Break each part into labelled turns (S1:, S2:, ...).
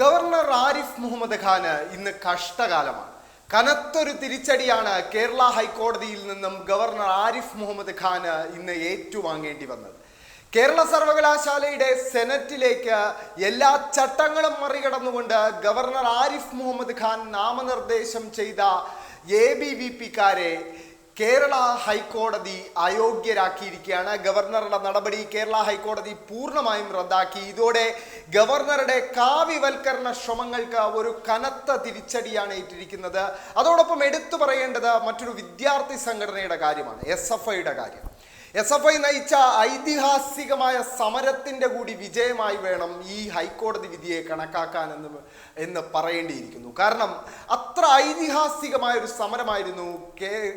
S1: Governor Arif Muhammad Khan ഇന്ന് കഷ്ടകാലമാണ്. കനത്തൊരു തിരിച്ചടിയാണ് കേരള ഹൈക്കോടതിയിൽ നിന്നും ഗവർണർ ആരിഫ് മുഹമ്മദ് ഖാന് ഇന്ന് ഏറ്റുവാങ്ങേണ്ടി വന്നത്. കേരള സർവകലാശാലയുടെ സെനറ്റിലേക്ക് എല്ലാ ചട്ടങ്ങളും മറികടന്നുകൊണ്ട് ഗവർണർ ആരിഫ് മുഹമ്മദ് ഖാൻ നാമനിർദ്ദേശം ചെയ്ത എ ബി വി പിക്കാരെ കേരള ഹൈക്കോടതി അയോഗ്യരാക്കിയിരിക്കുകയാണ്. ഗവർണറുടെ നടപടി കേരള ഹൈക്കോടതി പൂർണമായും റദ്ദാക്കി. ഇതോടെ ഗവർണറുടെ കാവ്യവൽക്കരണ ശ്രമങ്ങൾക്ക് ഒരു കനത്ത തിരിച്ചടിയാണ് ഏറ്റിരിക്കുന്നത്. അതോടൊപ്പം എടുത്തു പറയേണ്ടത് മറ്റൊരു വിദ്യാർത്ഥി സംഘടനയുടെ കാര്യമാണ് എസ് എഫ് ഐയുടെ കാര്യം എസ് എഫ് ഐ നയിച്ച ഐതിഹാസികമായ സമരത്തിന്റെ കൂടി വിജയമായി വേണം ഈ ഹൈക്കോടതി വിധിയെ കണക്കാക്കാൻ എന്ന് എന്ന് പറയേണ്ടിയിരിക്കുന്നു. കാരണം അത്ര ഐതിഹാസികമായ ഒരു സമരമായിരുന്നു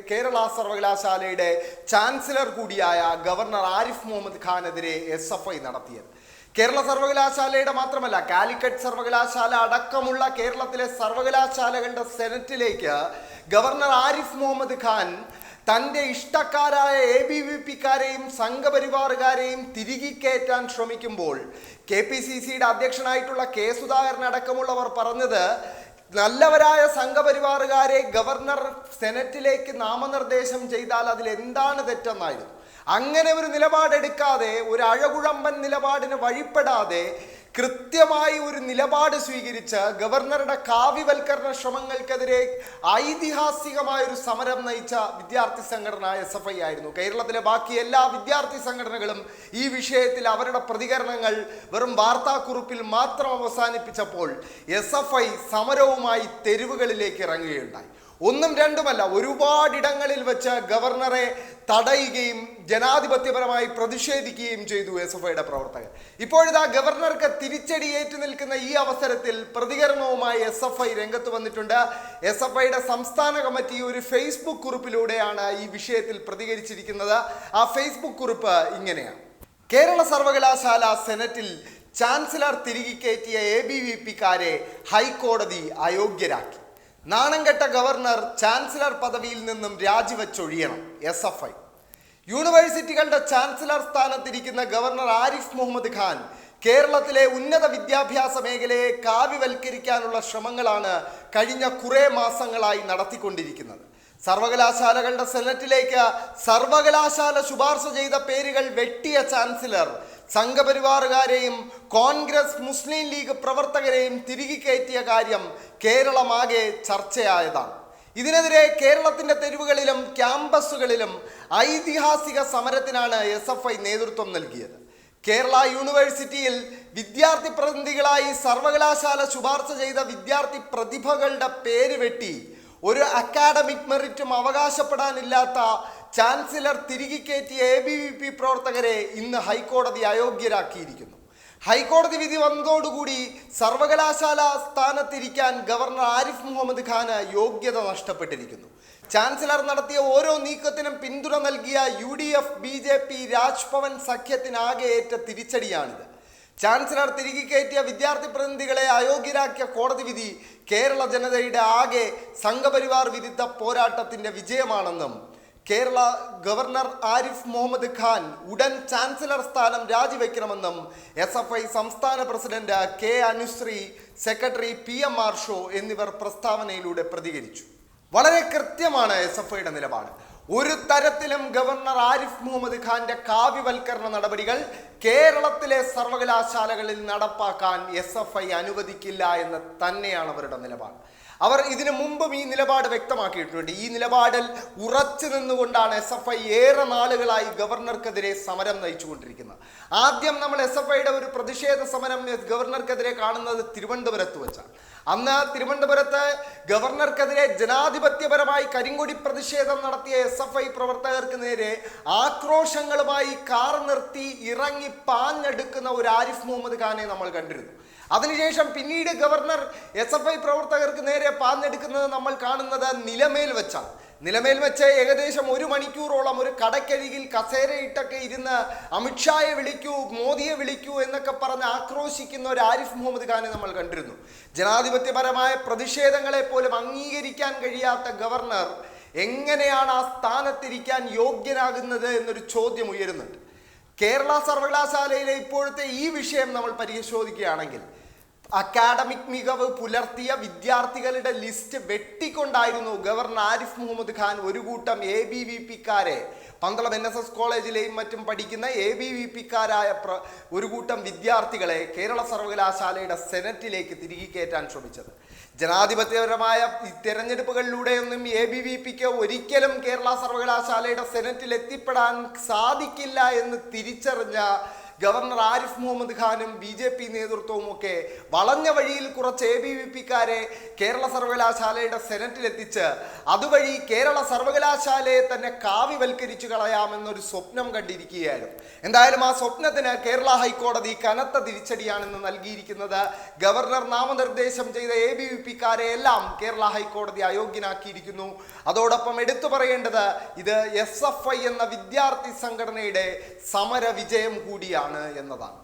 S1: കേരള സർവകലാശാലയുടെ ചാൻസലർ കൂടിയായ ഗവർണർ ആരിഫ് മുഹമ്മദ് ഖാനെതിരെ എസ് എഫ് ഐ നടത്തിയത്. കേരള സർവകലാശാലയുടെ മാത്രമല്ല കാലിക്കറ്റ് സർവകലാശാല അടക്കമുള്ള കേരളത്തിലെ സർവകലാശാലകളുടെ സെനറ്റിലേക്ക് ഗവർണർ ആരിഫ് മുഹമ്മദ് ഖാൻ തന്റെ ഇഷ്ടക്കാരായ എ ബി വി പിക്കാരെയും സംഘപരിവാറുകാരെയും തിരികെ കയറ്റാൻ ശ്രമിക്കുമ്പോൾ കെ പി സി സിയുടെ അധ്യക്ഷനായിട്ടുള്ള കെ സുധാകരൻ അടക്കമുള്ളവർ പറഞ്ഞത് നല്ലവരായ സംഘപരിവാറുകാരെ ഗവർണർ സെനറ്റിലേക്ക് നാമനിർദ്ദേശം ചെയ്താൽ അതിൽ എന്താണ് തെറ്റെന്നായിരുന്നു. അങ്ങനെ ഒരു നിലപാടെടുക്കാതെ ഒരു അഴകുഴമ്പൻ നിലപാടിന് വഴിപ്പെടാതെ കൃത്യമായി ഒരു നിലപാട് സ്വീകരിച്ച് ഗവർണറുടെ കാവ്യവൽക്കരണ ശ്രമങ്ങൾക്കെതിരെ ഐതിഹാസികമായ ഒരു സമരം നയിച്ച വിദ്യാർത്ഥി സംഘടന എസ് എഫ് ഐ ആയിരുന്നു. കേരളത്തിലെ ബാക്കി എല്ലാ വിദ്യാർത്ഥി സംഘടനകളും ഈ വിഷയത്തിൽ അവരുടെ പ്രതികരണങ്ങൾ വെറും വാർത്താക്കുറിപ്പിൽ മാത്രം അവസാനിപ്പിച്ചപ്പോൾ എസ് എഫ് ഐ സമരവുമായി തെരുവുകളിലേക്ക് ഇറങ്ങുകയുണ്ടായി. ഒന്നും രണ്ടുമല്ല ഒരുപാടിടങ്ങളിൽ വെച്ച് ഗവർണറെ തടയുകയും ജനാധിപത്യപരമായി പ്രതിഷേധിക്കുകയും ചെയ്തു എസ് എഫ് ഐയുടെ പ്രവർത്തകർ ഇപ്പോഴിതാ ഗവർണർക്ക് തിരിച്ചടി ഏറ്റു നിൽക്കുന്ന ഈ അവസരത്തിൽ പ്രതികരണവുമായി എസ് എഫ് ഐ രംഗത്ത് വന്നിട്ടുണ്ട്. എസ് എഫ് ഐയുടെ സംസ്ഥാന കമ്മിറ്റി ഒരു ഫേസ്ബുക്ക് കുറിപ്പിലൂടെയാണ് ഈ വിഷയത്തിൽ പ്രതികരിച്ചിരിക്കുന്നത്. ആ ഫേസ്ബുക്ക് കുറിപ്പ് ഇങ്ങനെയാണ്. കേരള സർവകലാശാല സെനറ്റിൽ ചാൻസലർ തിരികെ കയറ്റിയ എ ബി വി പിക്കാരെ ഹൈക്കോടതി അയോഗ്യരാക്കി. നാണംകെട്ട ഗവർണർ ചാൻസലർ പദവിയിൽ നിന്നും രാജിവെച്ചൊഴിയണം എസ് എഫ് ഐ യൂണിവേഴ്സിറ്റികളുടെ ചാൻസലർ സ്ഥാനത്തിരിക്കുന്ന ഗവർണർ ആരിഫ് മുഹമ്മദ് ഖാൻ കേരളത്തിലെ ഉന്നത വിദ്യാഭ്യാസ മേഖലയെ കാവ്യവൽക്കരിക്കാനുള്ള ശ്രമങ്ങളാണ് കഴിഞ്ഞ കുറേ മാസങ്ങളായി നടത്തിക്കൊണ്ടിരിക്കുന്നത്. സർവകലാശാലകളുടെ സെനറ്റിലേക്ക് സർവകലാശാല ശുപാർശ ചെയ്ത പേരുകൾ വെട്ടിയ ചാൻസലർ സംഘപരിവാറുകാരെയും കോൺഗ്രസ് മുസ്ലിം ലീഗ് പ്രവർത്തകരെയും തിരികെ കയറ്റിയ കാര്യം കേരളമാകെ ചർച്ചയായതാണ്. ഇതിനെതിരെ കേരളത്തിന്റെ തെരുവുകളിലും ക്യാമ്പസുകളിലും ഐതിഹാസിക സമരത്തിനാണ് എസ് എഫ് ഐ നേതൃത്വം നൽകിയത്. കേരള യൂണിവേഴ്സിറ്റിയിൽ വിദ്യാർത്ഥി പ്രതിനിധികളായി സർവകലാശാല ശുപാർശ ചെയ്ത വിദ്യാർത്ഥി പ്രതിഭകളുടെ പേര് വെട്ടി ഒരു അക്കാഡമിക് മെറിറ്റും അവകാശപ്പെടാനില്ലാത്ത ചാൻസലർ തിരികെ കയറ്റിയ എ ബി വി പി പ്രവർത്തകരെ ഇന്ന് ഹൈക്കോടതി അയോഗ്യരാക്കിയിരിക്കുന്നു. ഹൈക്കോടതി വിധി വന്നതോടുകൂടി സർവകലാശാല സ്ഥാനത്തിരിക്കാൻ ഗവർണർ ആരിഫ് മുഹമ്മദ് ഖാന് യോഗ്യത നഷ്ടപ്പെട്ടിരിക്കുന്നു. ചാൻസലർ നടത്തിയ ഓരോ നീക്കത്തിനും പിന്തുണ നൽകിയ U D F B J P Raj Bhavan സഖ്യത്തിനാകെ ഏറ്റ തിരിച്ചടിയാണിത്. ചാൻസലർ തിരികെ കയറ്റിയ വിദ്യാർത്ഥി പ്രതിനിധികളെ അയോഗ്യരാക്കിയ കോടതി വിധി കേരള ജനതയുടെ ആകെ സംഘപരിവാർ വിരുദ്ധ പോരാട്ടത്തിന്റെ വിജയമാണെന്നും കേരള ഗവർണർ ആരിഫ് മുഹമ്മദ് ഖാൻ ഉടൻ ചാൻസലർ സ്ഥാനം രാജിവെക്കണമെന്നും എസ് എഫ് ഐ സംസ്ഥാന president K Anusree secretary P M Arsho എന്നിവർ പ്രസ്താവനയിലൂടെ പ്രതികരിച്ചു. വളരെ കൃത്യമാണ് എസ് എഫ് ഐയുടെ നിലപാട്. ഒരു തരത്തിലും ഗവർണർ ആരിഫ് മുഹമ്മദ് ഖാന്റെ കാവ്യവൽക്കരണ നടപടികൾ കേരളത്തിലെ സർവകലാശാലകളിൽ നടപ്പാക്കാൻ എസ് എഫ് ഐ അനുവദിക്കില്ല എന്ന് തന്നെയാണ് അവരുടെ നിലപാട്. അവർ ഇതിനു മുമ്പും ഈ നിലപാട് വ്യക്തമാക്കിയിട്ടുണ്ട്. ഈ നിലപാടിൽ ഉറച്ചു നിന്നുകൊണ്ടാണ് എസ് എഫ് ഐ ഏറെ നാളുകളായി ഗവർണർക്കെതിരെ സമരം നയിച്ചുകൊണ്ടിരിക്കുന്നത്. ആദ്യം നമ്മൾ എസ് എഫ് ഐയുടെ ഒരു പ്രതിഷേധ സമരം ഗവർണർക്കെതിരെ കാണുന്നത് തിരുവനന്തപുരത്ത് വെച്ചാണ്. അന്ന് തിരുവനന്തപുരത്ത് ഗവർണർക്കെതിരെ ജനാധിപത്യപരമായി കരിങ്കൊടി പ്രതിഷേധം നടത്തിയ എസ് എഫ് ഐ പ്രവർത്തകർക്ക് നേരെ ആക്രോശങ്ങളുമായി കാർ നിർത്തി ഇറങ്ങി പാഞ്ഞെടുക്കുന്ന ഒരു ആരിഫ് മുഹമ്മദ് ഖാനെ നമ്മൾ കണ്ടിരുന്നു. അതിനുശേഷം പിന്നീട് ഗവർണർ എസ് എഫ് ഐ പ്രവർത്തകർക്ക് നേരെ പാഞ്ഞെടുക്കുന്നത് നമ്മൾ കാണുന്നത് നിലമേൽ വെച്ചാണ്. നിലമേൽ വെച്ച് ഏകദേശം ഒരു മണിക്കൂറോളം ഒരു കടക്കരികിൽ കസേരയിട്ടൊക്കെ ഇരുന്ന് അമിത്ഷായെ വിളിക്കൂ മോദിയെ വിളിക്കൂ എന്നൊക്കെ പറഞ്ഞ് ആക്രോശിക്കുന്ന ഒരു ആരിഫ് മുഹമ്മദ് ഖാനെ നമ്മൾ കണ്ടിരുന്നു. ജനാധിപത്യപരമായ പ്രതിഷേധങ്ങളെ പോലും അംഗീകരിക്കാൻ കഴിയാത്ത ഗവർണർ എങ്ങനെയാണ് ആ സ്ഥാനത്തിരിക്കാൻ യോഗ്യനാകുന്നത് എന്നൊരു ചോദ്യം ഉയരുന്നുണ്ട്. കേരള സർവകലാശാലയിലെ ഇപ്പോഴത്തെ ഈ വിഷയം നമ്മൾ പരിശോധിക്കുകയാണെങ്കിൽ അക്കാഡമിക് മികവ് പുലർത്തിയ വിദ്യാർത്ഥികളുടെ ലിസ്റ്റ് വെട്ടിക്കൊണ്ടായിരുന്നു ഗവർണർ ആരിഫ് മുഹമ്മദ് ഖാൻ ഒരു കൂട്ടം എ ബി വി പിക്കാരെ പന്തളം എൻ എസ് എസ് കോളേജിലെയും മറ്റും പഠിക്കുന്ന എ ബി വി പിക്കാരായ ഒരു കൂട്ടം വിദ്യാർത്ഥികളെ കേരള സർവകലാശാലയുടെ സെനറ്റിലേക്ക് തിരികെ കയറ്റാൻ ശ്രമിച്ചത്. ജനാധിപത്യപരമായ തിരഞ്ഞെടുപ്പുകളിലൂടെയൊന്നും തെരഞ്ഞെടുപ്പുകളിലൂടെയൊന്നും എ ബി വി പിക്ക് ഒരിക്കലും കേരള സർവകലാശാലയുടെ സെനറ്റിൽ എത്തിപ്പെടാൻ സാധിക്കില്ല എന്ന് തിരിച്ചറിഞ്ഞ ഗവർണർ ആരിഫ് മുഹമ്മദ് ഖാനും ബി ജെ പി നേതൃത്വവും ഒക്കെ വളഞ്ഞ വഴിയിൽ കുറച്ച് എ ബി വി പിക്കാരെ കേരള സർവകലാശാലയുടെ സെനറ്റിലെത്തിച്ച് അതുവഴി കേരള സർവകലാശാലയെ തന്നെ കാവിവൽക്കരിച്ചു കളയാമെന്നൊരു സ്വപ്നം കണ്ടിരിക്കുകയായിരുന്നു. എന്തായാലും ആ സ്വപ്നത്തിന് കേരള ഹൈക്കോടതി കനത്ത തിരിച്ചടിയാണെന്ന് നൽകിയിരിക്കുന്നത് ഗവർണർ നാമനിർദ്ദേശം ചെയ്ത എ ബി വി പിക്കാരെ എല്ലാം കേരള ഹൈക്കോടതി അയോഗ്യനാക്കിയിരിക്കുന്നു. അതോടൊപ്പം എടുത്തു പറയേണ്ടത് ഇത് എസ് എഫ് ഐ എന്ന വിദ്യാർത്ഥി സംഘടനയുടെ സമര വിജയം കൂടിയാണ്. എന്നതാണ്.